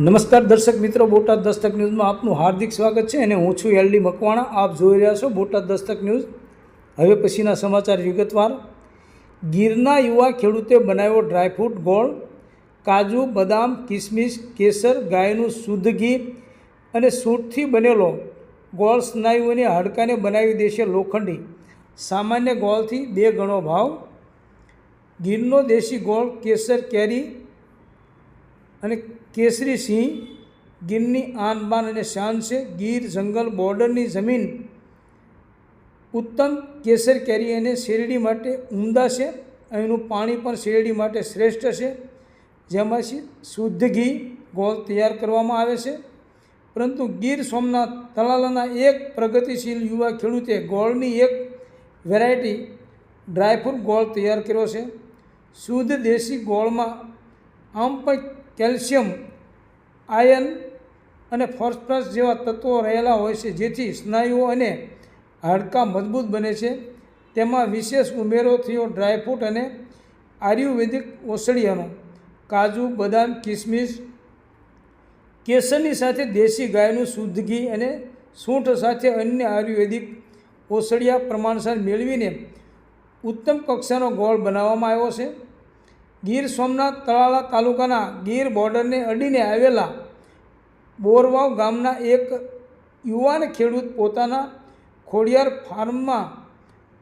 નમસ્કાર દર્શક મિત્રો, બોટાદ દસ્તક ન્યૂઝમાં આપનું હાર્દિક સ્વાગત છે અને હું છું એલડી મકવાણા. આપ જોઈ રહ્યા છો બોટાદ દસ્તક ન્યૂઝ. હવે પછીના સમાચાર વિગતવાર. ગીરના યુવા ખેડૂતે બનાવ્યો ડ્રાયફ્રૂટ ગોળ, કાજુ, બદામ, કિસમિસ, કેસર, ગાયનું શુદ્ધ ઘી અને સૂટથી બનેલો ગોળ સ્નાયુઓને હાડકાને બનાવી દેશે લોખંડી. સામાન્ય ગોળથી બે ગણો ભાવ. ગીરનો દેશી ગોળ કેસર કેરી અને કેસરી સિંહ, ગીરની આન અને શાન છે ગીર, જંગલ, બોર્ડરની જમીન, ઉત્તમ કેસર કેરી અને શેરડી માટે ઉમદા છે. અહીંનું પાણી પણ શેરડી માટે શ્રેષ્ઠ છે. જેમાંથી શુદ્ધ ઘી, ગોળ તૈયાર કરવામાં આવે છે. પરંતુ ગીર સોમનાથ તલાલાના એક પ્રગતિશીલ યુવા ખેડૂતે ગોળની એક વેરાયટી ડ્રાયફ્રૂટ ગોળ તૈયાર કર્યો છે. શુદ્ધ દેશી ગોળમાં આમ પણ કેલ્શિયમ, આયન અને ફોસ્ફરસ જેવા તત્વો રહેલા હોય છે, જેથી સ્નાયુઓ અને હાડકાં મજબૂત બને છે. તેમાં વિશેષ ઉમેરો થયો ડ્રાયફ્રૂટ અને આયુર્વેદિક ઓસળિયાનો કાજુ, બદામ, કિસમિસ, કેસરની સાથે દેશી ગાયનું શુદ્ધ ઘી અને સૂંઠ સાથે અન્ય આયુર્વેદિક ઓસળિયા પ્રમાણસર મેળવીને ઉત્તમ કક્ષાનો ગોળ બનાવવામાં આવ્યો છે. ગીર સોમનાથ તળાળા તાલુકાના ગીર બોર્ડરને અડીને આવેલા બોરવાવ ગામના એક યુવાન ખેડૂત પોતાના ખોડિયાર ફાર્મમાં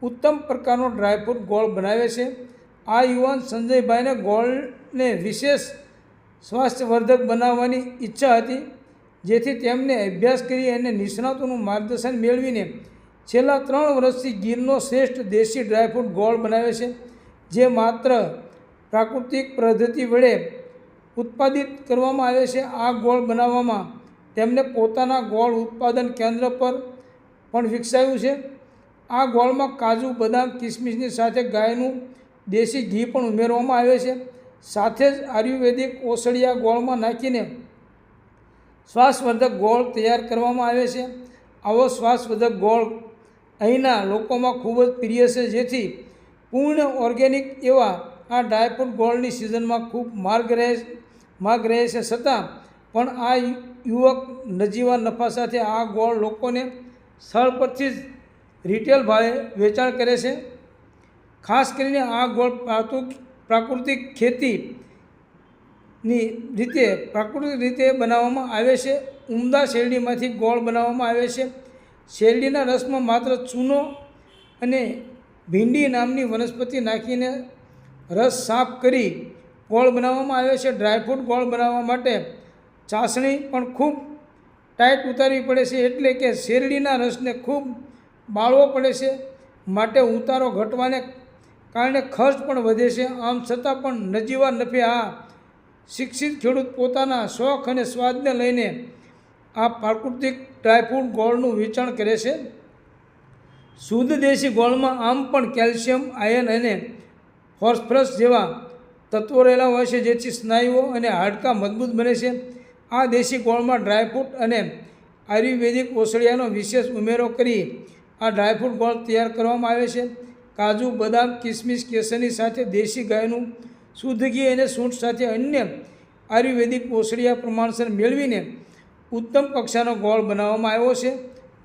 ઉત્તમ પ્રકારનો ડ્રાયફ્રૂટ ગોળ બનાવે છે. આ યુવાન સંજયભાઈને ગોળને વિશેષ સ્વાસ્થ્યવર્ધક બનાવવાની ઈચ્છા હતી, જેથી તેમને અભ્યાસ કરી અને નિષ્ણાતોનું માર્ગદર્શન મેળવીને છેલ્લા ત્રણ વર્ષથી ગીરનો શ્રેષ્ઠ દેશી ડ્રાયફ્રૂટ ગોળ બનાવે છે, જે માત્ર પ્રાકૃતિક પદ્ધતિ વડે ઉત્પાદિત કરવામાં આવે છે. આ ગોળ બનાવવામાં તેમને પોતાના ગોળ ઉત્પાદન કેન્દ્ર પર પણ વિકસાવ્યું છે. આ ગોળમાં કાજુ, બદામ, કિસમિસની સાથે ગાયનું દેશી ઘી પણ ઉમેરવામાં આવે છે. સાથે જ આયુર્વેદિક ઓસળિયા ગોળમાં નાખીને શ્વાસવર્ધક ગોળ તૈયાર કરવામાં આવે છે. આવો શ્વાસવર્ધક ગોળ અહીંના લોકોમાં ખૂબ જ પ્રિય છે. જેથી પૂર્ણ ઓર્ગેનિક એવા આ ડ્રાયફ્રૂટ ગોળની સિઝનમાં ખૂબ માર્ગ રહે માર્ગ રહે છે છતાં પણ આ યુવક નજીવા નફા સાથે આ ગોળ લોકોને સ્થળ પરથી જ રિટેલ ભાવે વેચાણ કરે છે. ખાસ કરીને આ ગોળ પ્રાકૃતિક ખેતીની રીતે, પ્રાકૃતિક રીતે બનાવવામાં આવે છે. ઉમદા શેરડીમાંથી ગોળ બનાવવામાં આવે છે. શેરડીના રસમાં માત્ર ચૂનો અને ભીંડી નામની વનસ્પતિ નાખીને રસ સાફ કરી ગોળ બનાવવામાં આવે છે. ડ્રાયફ્રૂટ ગોળ બનાવવા માટે ચાસણી પણ ખૂબ ટાઈટ ઉતારવી પડે છે એટલે કે શેરડીના રસને ખૂબ બાળવો પડે છે. માટે ઉતારો ઘટવાને કારણે ખર્ચ પણ વધે છે. આમ છતાં પણ નજીવા નફે આ શિક્ષિત ખેડૂત પોતાના શોખ અને સ્વાદને લઈને આ પ્રાકૃતિક ડ્રાયફ્રૂટ ગોળનું વેચાણ કરે છે. શુદ્ધ દેશી ગોળમાં આમ પણ કેલ્શિયમ, આયન અને ફોસ્ફરસ જેવા તત્વો રહેલા હોય છે, જેથી સ્નાયુઓ અને હાડકાં મજબૂત બને છે. આ દેશી ગોળમાં ડ્રાયફ્રૂટ અને આયુર્વેદિક ઓસળિયાનો વિશેષ ઉમેરો કરી આ ડ્રાયફ્રૂટ ગોળ તૈયાર કરવામાં આવે છે. કાજુ, બદામ, કિસમિસ, કેસરની સાથે દેશી ગાયનું શુદ્ધ ઘી અને સૂંઠ સાથે અન્ય આયુર્વેદિક ઓસળિયા પ્રમાણસર મેળવીને ઉત્તમ કક્ષાનો ગોળ બનાવવામાં આવ્યો છે,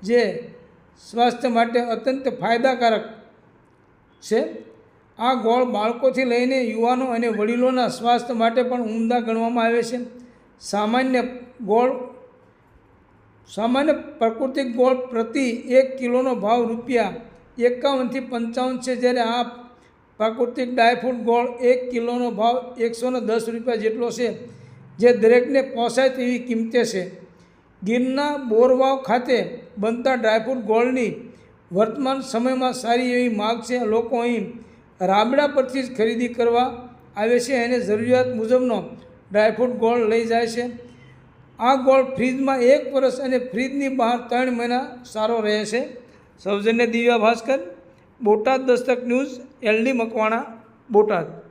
જે સ્વાસ્થ્ય માટે અત્યંત ફાયદાકારક છે. આ ગોળ બાળકોથી લઈને યુવાનો અને વડીલોના સ્વાસ્થ્ય માટે પણ ઉમદા ગણવામાં આવે છે. સામાન્ય ગોળ, સામાન્ય પ્રાકૃતિક ગોળ પ્રતિ એક કિલોનો ભાવ રૂપિયા એકાવનથી પંચાવન છે, જ્યારે આ પ્રાકૃતિક ડાયફ્રૂટ ગોળ એક કિલોનો ભાવ એકસોને દસ રૂપિયા જેટલો છે, જે દરેકને પોસાય તેવી કિંમતે છે. ગીરના બોરવાવ ખાતે બનતા ડ્રાયફ્રૂટ ગોળની વર્તમાન સમયમાં સારી એવી માગ છે. લોકો અહીં રાબડા પરથી જ ખરીદી કરવા આવે છે અને જરૂરિયાત મુજબનો ડ્રાયફ્રૂટ ગોળ લઈ જાય છે. આ ગોળ ફ્રીજમાં એક વર્ષ અને ફ્રીજની બહાર ત્રણ મહિના સારો રહે છે. સૌજન્ય Divya Bhaskar, Botad Dastak news, L D Makwana, Botad.